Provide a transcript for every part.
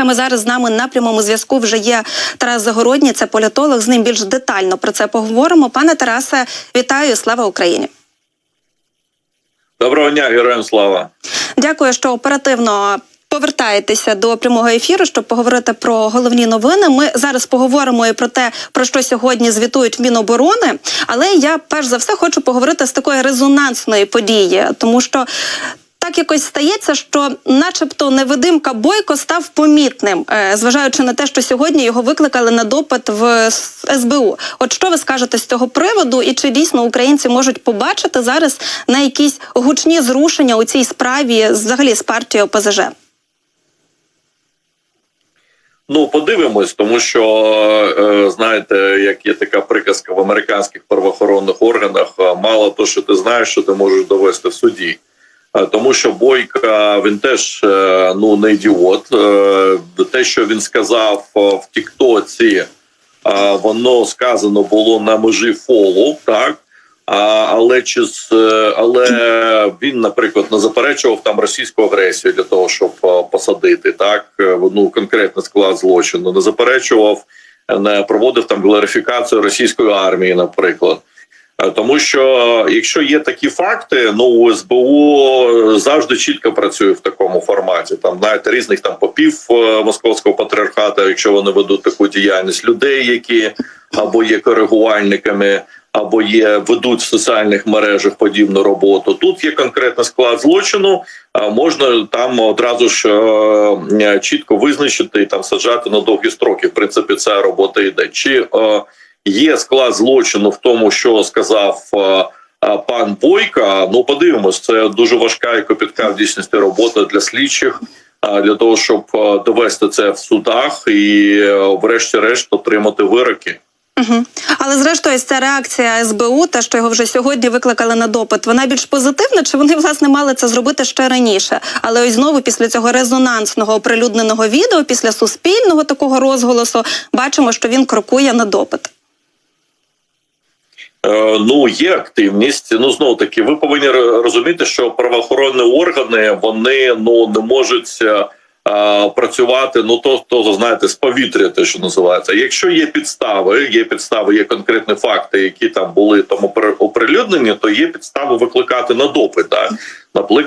саме зараз з нами на прямому зв'язку вже є Тарас Загородній, це політолог. З ним більш детально про це поговоримо. Пане Тарасе, вітаю! Слава Україні! Доброго дня, героям слава. Дякую, що оперативно. Повертаєтеся до прямого ефіру, щоб поговорити про головні новини. Ми зараз поговоримо і про те, про що сьогодні звітують в Міноборони. Але я перш за все хочу поговорити з такої резонансної події, тому що. Так якось стається, що, начебто, невидимка Бойко став помітним, е, зважаючи на те, що сьогодні його викликали на допит в СБУ. От що ви скажете з цього приводу, і чи дійсно українці можуть побачити зараз на якісь гучні зрушення у цій справі, взагалі з партією ОПЗЖ? Ну, подивимось, тому що е, знаєте, як є така приказка в американських правоохоронних органах: мало то, що ти знаєш, що ти можеш довести в суді. Е, Тому що Бойка він теж е, ну не ідіот. Е, Те, що він сказав в Тіктоці, воно сказано було на межі фолу, так. Але чи але він, наприклад, не заперечував там російську агресію для того, щоб посадити так ну конкретний склад злочину, не заперечував, не проводив там глорифікацію російської армії, наприклад. Е, Тому що якщо є такі факти, ну СБУ завжди чітко працює в такому форматі. Там знаєте, різних там попів е, московського патріархату, якщо вони ведуть таку діяльність, людей, які або є коригувальниками, або є ведуть в соціальних мережах подібну роботу. Тут є конкретний склад злочину. можна там одразу ж е, чітко визначити і там саджати на довгі строки. В принципі, ця робота йде. Чи є склад злочину в тому, що сказав е, е, пан Бойка? Ну подивимось, це дуже важка і копітка в дійсності робота для слідчих. е, Для того щоб довести це в судах і, врешті-решт, отримати вироки. Угу. Але зрештою, ця реакція СБУ, те, що його вже сьогодні викликали на допит, вона більш позитивна, чи вони власне мали це зробити ще раніше? Але ось знову після цього резонансного оприлюдненого відео, після суспільного такого розголосу, бачимо, що він крокує на допит. Е, Ну, є активність. Ну знову таки, ви повинні розуміти, що правоохоронні органи вони ну не можуть е, е, працювати. Ну то то знаєте, з повітря, те, що називається. Якщо є підстави, є підстави, є конкретні факти, які там були там опри- оприлюднені, то є підстави викликати на допит. Так?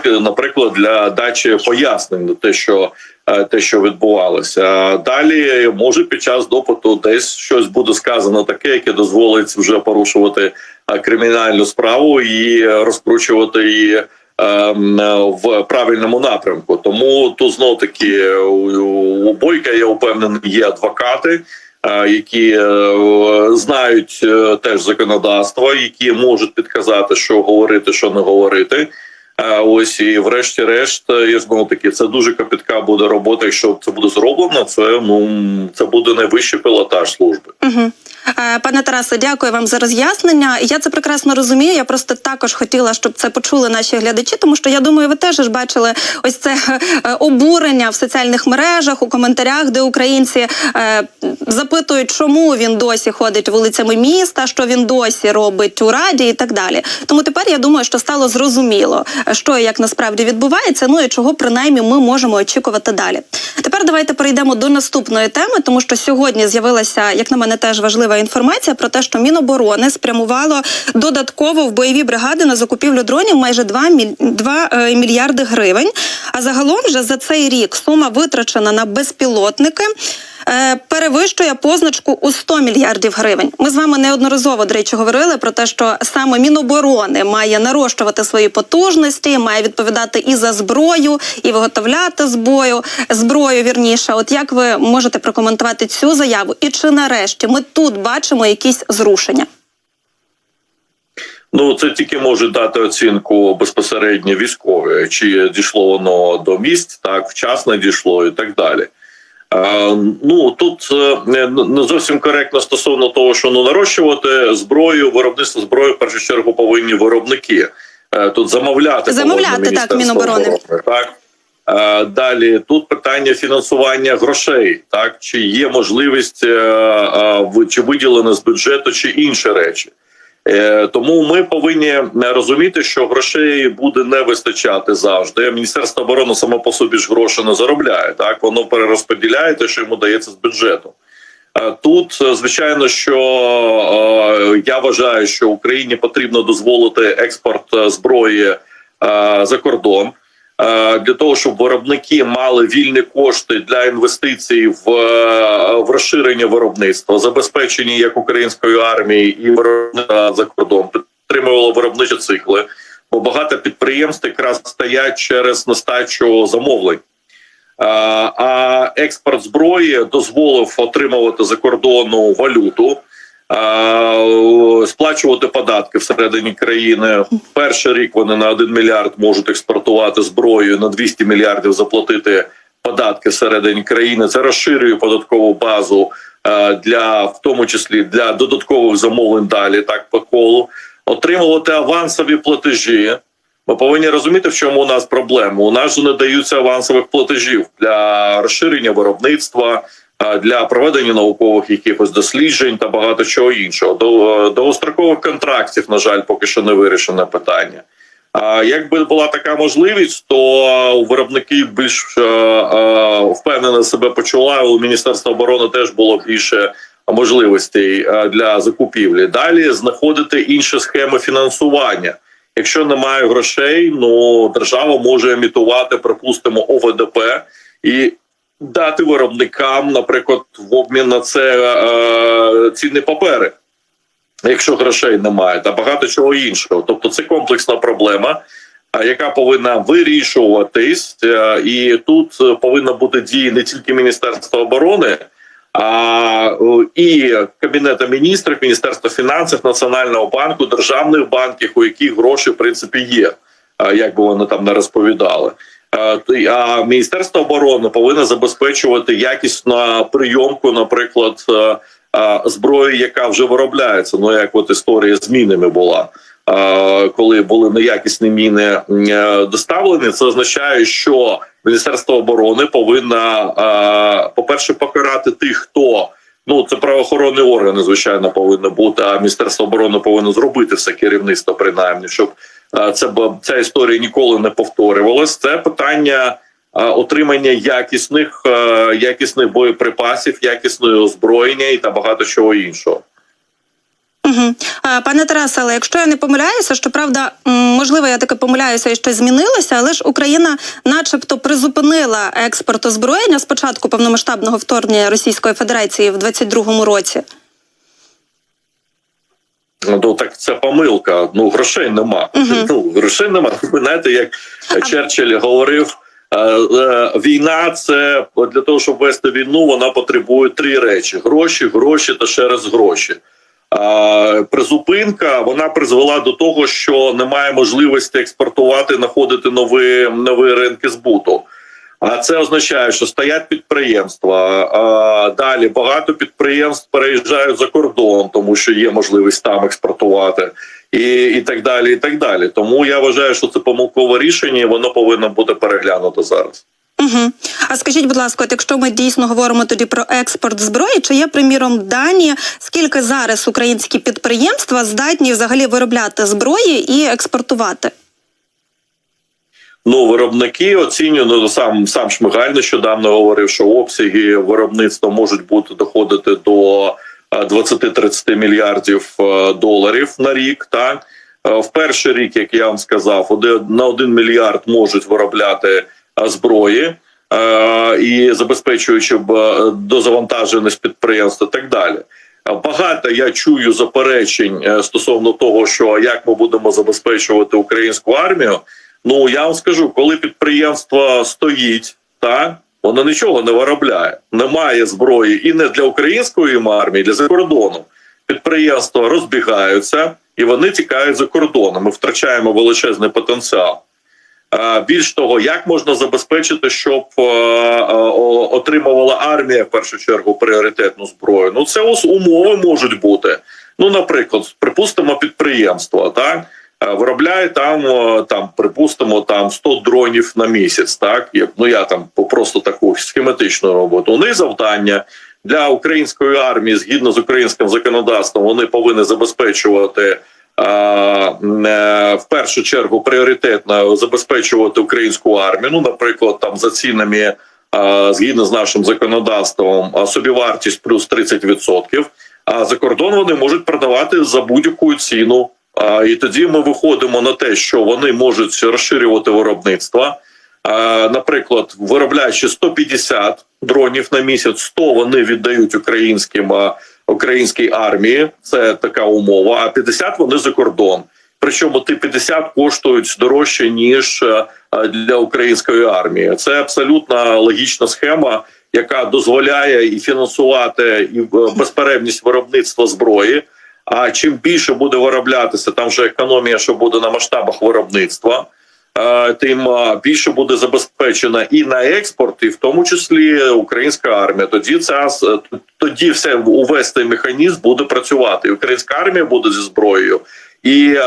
Наприклад, для дачі пояснень на те, що те, що відбувалося. Далі може під час допиту десь щось буде сказано таке, яке дозволить вже порушувати е, кримінальну справу і розкручувати її. ем, е, В правильному напрямку, тому тут знов таки у Бойка я впевнений, є адвокати, е, які е, знають е, теж законодавство, які можуть підказати, що говорити, що не говорити. Ось і врешті-решт, я знову таки, це дуже капітка буде робота. Якщо це буде зроблено, це ну це буде найвищий пілотаж служби. Угу. Е, Пане Тарасе, дякую вам за роз'яснення. Я це прекрасно розумію. Я просто також хотіла, щоб це почули наші глядачі, тому що я думаю, ви теж ж бачили ось це е, обурення в соціальних мережах у коментарях, де українці е, запитують, чому він досі ходить вулицями міста, що він досі робить у раді і так далі. Тому тепер я думаю, що стало зрозуміло, що і як насправді відбувається. Ну і чого принаймні ми можемо очікувати далі. Тепер давайте перейдемо до наступної теми, тому що сьогодні з'явилася, як на мене, теж важлива інформація про те, що Міноборони спрямувало додатково в бойові бригади на закупівлю дронів майже 2, міль... 2 е, мільярди гривень. А загалом вже за цей рік сума витрачена на безпілотники. Е, Перевищує позначку у 100 мільярдів гривень. Ми з вами неодноразово, до речі, говорили про те, що саме Міноборони має нарощувати свої потужності, має відповідати і за зброю, і виготовляти зброю, зброю вірніше. От як ви можете прокоментувати цю заяву? І чи нарешті ми тут бачимо якісь зрушення? Ну це тільки може дати оцінку безпосередньо військові, чи дійшло воно до місць, так вчасно дійшло і так далі. Е, ну тут е, не, зовсім коректно стосовно того, що ну нарощувати зброю, виробництво зброї в першу чергу повинні виробники. Е, тут замовляти Замовляти, так, Міноборони. оборони, Так Е, далі тут питання фінансування грошей, так чи є можливість чи виділено з бюджету, чи інші речі. Е, Тому ми повинні розуміти, що грошей буде не вистачати завжди. Міністерство оборони само по собі ж гроші не заробляє. Так воно перерозподіляє те, що йому дається з бюджету. Тут е, звичайно, що е, я вважаю, що Україні потрібно дозволити експорт зброї за кордон для того, щоб виробники мали вільні кошти для інвестицій в, е, в розширення виробництва, забезпечення як української армії і виробництва за кордон, підтримувало виробничі цикли. Бо багато підприємств якраз стоять через нестачу замовлень. А, А експорт зброї дозволив отримувати за кордону валюту, сплачувати податки всередині країни. Перший рік вони на 1 мільярд можуть експортувати зброю, на 200 мільярдів заплатити податки всередині країни. Це розширює податкову базу для в тому числі для додаткових замовлень далі, так по колу, отримувати авансові платежі. Ми повинні розуміти, в чому у нас проблема. У нас не даються авансових платежів для розширення виробництва, для проведення наукових якихось досліджень та багато чого іншого. До довгострокових контрактів, на жаль, поки що не вирішене питання. А якби була така можливість, то виробники більш е, е, впевнено себе почула. У міністерства оборони теж було більше можливостей е, для закупівлі. Далі знаходити інші схеми фінансування. Якщо немає грошей, ну держава може емітувати, припустимо, ОВДП і дати виробникам, наприклад, в обмін на це е, цінні папери, якщо грошей немає, та багато чого іншого. Тобто, це комплексна проблема. Яка повинна вирішуватись, Е, і тут повинна бути дії не тільки Міністерства оборони, а е, і Кабінету міністрів, Міністерства фінансів, Національного банку, державних банків, у яких гроші в принципі є, е, як би вони там не розповідали. Е, А Міністерство оборони повинно забезпечувати якісну прийомку, наприклад, е, е, зброї, яка вже виробляється. Ну як от історія з мінами була. Коли були неякісні міни доставлені, це означає, що Міністерство оборони повинно, е, по-перше, покарати тих, хто ну це правоохоронні органи, звичайно, повинно бути. А міністерство оборони повинно зробити все керівництво, принаймні, щоб це ця історія ніколи не повторювалась. Це питання отримання якісних, е, якісних боєприпасів, якісної озброєння і та багато чого іншого. Угу. Пане Тарасе, але якщо я не помиляюся, що правда, можливо, я таки помиляюся і щось змінилося, але ж Україна, начебто, призупинила експорт озброєння з початку повномасштабного вторгнення Російської Федерації в 22-му році. Ну так це помилка. Ну грошей нема. Мгм. Ну грошей нема. Ви знаєте, як Черчилль говорив. е, е, Війна це для того, щоб вести війну, вона потребує три речі: гроші, гроші та ще раз гроші. А, Призупинка вона призвела до того, що немає можливості експортувати, знаходити нові, нові ринки збуту. А це означає, що стоять підприємства. А далі багато підприємств переїжджають за кордон, тому що є можливість там експортувати, і, і так далі. І так далі. Тому я вважаю, що це помилкове рішення, і воно повинно бути переглянуто зараз. Угу. А скажіть, будь ласка, от якщо ми дійсно говоримо тоді про експорт зброї, чи є приміром дані, скільки зараз українські підприємства здатні взагалі виробляти зброї і експортувати? Ну, виробники оцінюють, ну, сам сам Шмигаль нещодавно говорив, що обсяги виробництва можуть бути доходити до е, 20-30 мільярдів е, доларів на рік. Так Е, в перший рік, як я вам сказав, на 1 мільярд можуть виробляти е, зброї. е, І забезпечуючи е, дозавантаженість підприємств і так далі. Е, Багато я чую заперечень е, стосовно того, що як ми будемо забезпечувати українську армію. Ну я вам скажу, коли підприємство стоїть, так воно нічого не виробляє, немає зброї і не для української армії, для за кордону. Підприємства розбігаються і вони тікають за кордоном. Ми втрачаємо величезний потенціал. Більш того, як можна забезпечити, щоб е, е, отримувала армія в першу чергу пріоритетну зброю? Ну це ось умови можуть бути. Ну, наприклад, припустимо підприємство, так виробляє там, е, там, припустимо, там 100 дронів на місяць. Так ну я там просто таку схематичну роботу. У них завдання для української армії, згідно з українським законодавством, вони повинні забезпечувати е, е, в першу чергу пріоритетно забезпечувати українську армію. Ну, наприклад, там за цінами е, згідно з нашим законодавством, собівартість плюс 30%, А за кордон вони можуть продавати за будь-яку ціну. І тоді ми виходимо на те, що вони можуть розширювати виробництво. Наприклад, виробляючи 150 дронів на місяць, 100 вони віддають українським українській армії. Це така умова. А 50 вони за кордон. Причому ті 50 коштують дорожче ніж для української армії. Це абсолютно логічна схема, яка дозволяє і фінансувати і е, безперервність виробництва зброї. А чим більше буде вироблятися, там вже економія, що буде на масштабах виробництва, е, тим е, більше буде забезпечена і на експорт, і в тому числі українська армія. Тоді ця тоді все увесь цей механізм буде працювати. І українська армія буде зі зброєю, і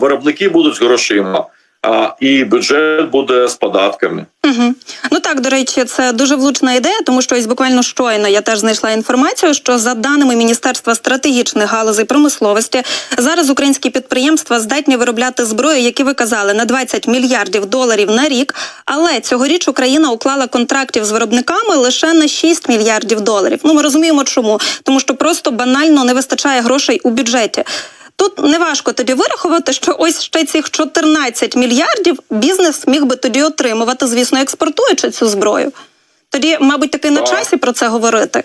виробники будуть з грошима, а, і бюджет буде з податками. Угу. Ну так, до речі, це дуже влучна ідея, тому що ось буквально щойно я теж знайшла інформацію, що за даними Міністерства стратегічних галузей промисловості, зараз українські підприємства здатні виробляти зброю, які ви казали, на 20 мільярдів доларів на рік. Але цьогоріч Україна уклала контрактів з виробниками лише на 6 мільярдів доларів. Ну ми розуміємо, чому тому, що просто банально не вистачає грошей у бюджеті. Тут неважко тоді вирахувати, що ось ще цих 14 мільярдів бізнес міг би тоді отримувати, звісно, експортуючи цю зброю. Тоді, мабуть, таки на часі про це говорити.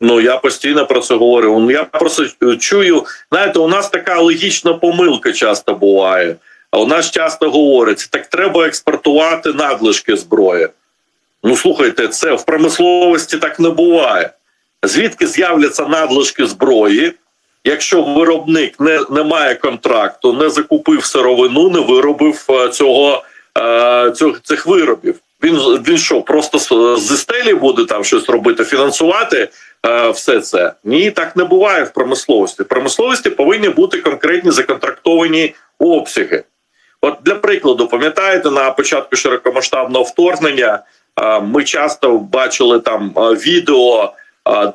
Ну я постійно про це говорю. Ну, Я просто е, чую. Знаєте, у нас така логічна помилка часто буває. А у нас часто говориться: так треба експортувати надлишки зброї. Ну слухайте, це в промисловості так не буває. Звідки з'являться надлишки зброї, якщо виробник не, не має контракту, не закупив сировину, не виробив е, цього, е, цього цих виробів? Він він що, просто зі стелі буде там щось робити, фінансувати е, все це? Ні, так не буває в промисловості. В промисловості повинні бути конкретні законтрактовані обсяги. От для прикладу, пам'ятаєте, на початку широкомасштабного вторгнення ми часто бачили там відео,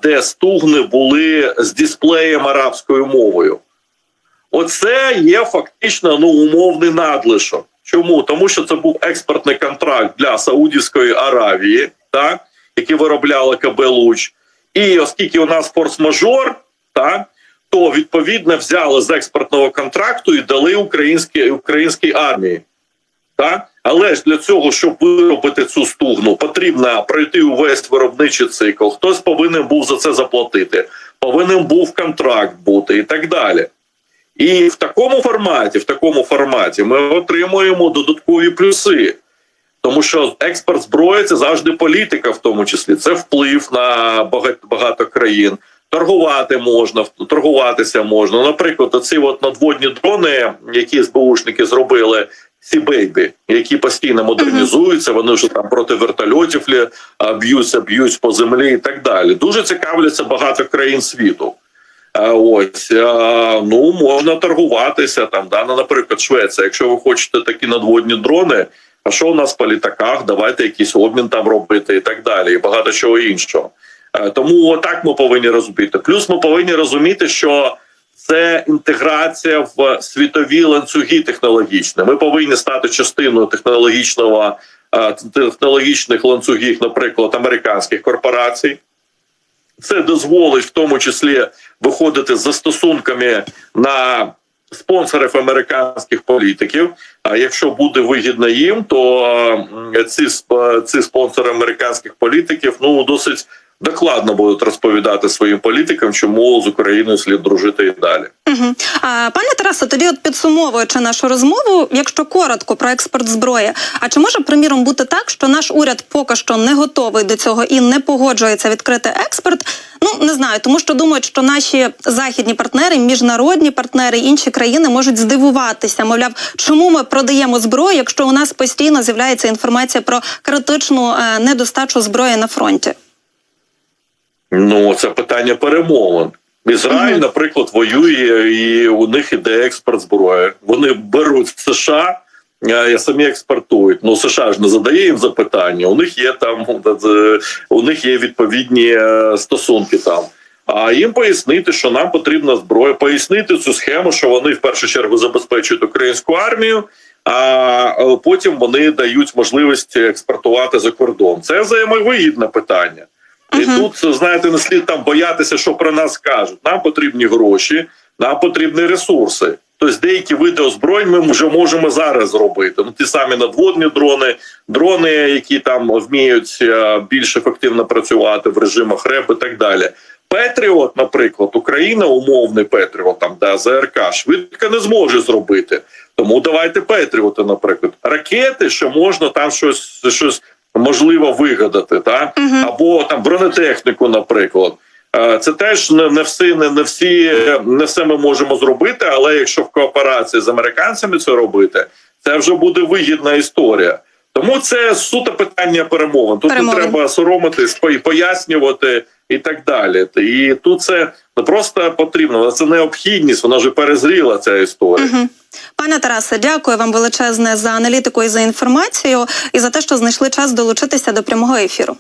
де стугни були з дисплеєм арабською мовою. Оце є фактично ну умовний надлишок. Чому? Тому що це був експортний контракт для Саудівської Аравії, так, які виробляли КБ Луч. І оскільки у нас форс-мажор, так, то відповідно взяли з експортного контракту і дали українській українській армії. Так? Але ж для цього, щоб виробити цю стугну, потрібно пройти увесь виробничий цикл. Хтось повинен був за це заплатити, повинен був контракт бути і так далі. І в такому форматі, в такому форматі, ми отримуємо додаткові плюси. Тому що експорт зброї це завжди політика, в тому числі це вплив на багато, багато країн. Торгувати можна, торгуватися можна. Наприклад, оці от надводні дрони, які СБУшники зробили, ці бейбі, які постійно модернізуються, вони вже там проти вертольотів б'ються, б'ють по землі і так далі. Дуже цікавляться багато країн світу. А ось ну можна торгуватися там. Да? Ну, наприклад, Швеція. Якщо ви хочете такі надводні дрони, а що у нас по літаках? Давайте якийсь обмін там робити і так далі, і багато чого іншого. Тому отак ми повинні розуміти. Плюс ми повинні розуміти, що це інтеграція в світові ланцюги технологічні. Ми повинні стати частиною технологічного е, технологічних ланцюгів, наприклад, американських корпорацій. Це дозволить в тому числі виходити з застосунками на спонсорів американських політиків. А якщо буде вигідно їм, то ці сп- ці спонсори американських політиків ну досить докладно будуть розповідати своїм політикам, чому з Україною слід дружити і далі. Угу. А, пане Тарасе, тоді от підсумовуючи нашу розмову, якщо коротко про експорт зброї, а чи може приміром бути так, що наш уряд поки що не готовий до цього і не погоджується відкрити експорт? Ну не знаю, тому що думають, що наші західні партнери, міжнародні партнери, інші країни можуть здивуватися. Мовляв, чому ми продаємо зброю, якщо у нас постійно з'являється інформація про критичну е, недостачу зброї на фронті? Ну це питання перемовин. Ізраїль, наприклад, воює і у них іде експорт зброї. Вони беруть в США. е, І самі експортують. Ну США ж не задає їм запитання. У них є там е, у них є відповідні е, стосунки там. А їм пояснити, що нам потрібна зброя, пояснити цю схему, що вони в першу чергу забезпечують українську армію, а е, потім вони дають можливість експортувати за кордон. Це взаємовигідне питання. І тут знаєте, не слід там боятися, що про нас кажуть. Нам потрібні гроші, нам потрібні ресурси. Тобто деякі види озброєнь ми вже можемо зараз зробити. Ну ті самі надводні дрони, дрони, які там вміють е, більш ефективно працювати в режимах РЕП і так далі. Петріот, наприклад, Україна, умовний Петріот, там да, ЗРК, швидко не зможе зробити. Тому давайте Петріоти, наприклад, ракети, що можна там щось, щось можливо вигадати, та угу. або там бронетехніку, наприклад. Е, Це теж не, не всі, не, не всі, не все ми можемо зробити, але якщо в кооперації з американцями це робити, це вже буде вигідна історія. Тому це суто питання перемовин. Тут Перемовин. не треба соромитись, пояснювати і так далі. І тут це не просто потрібно, це необхідність. Вона вже перезріла ця історія. Угу. Пане Тарасе, дякую вам величезне за аналітику і за інформацію, і за те, що знайшли час долучитися до прямого ефіру.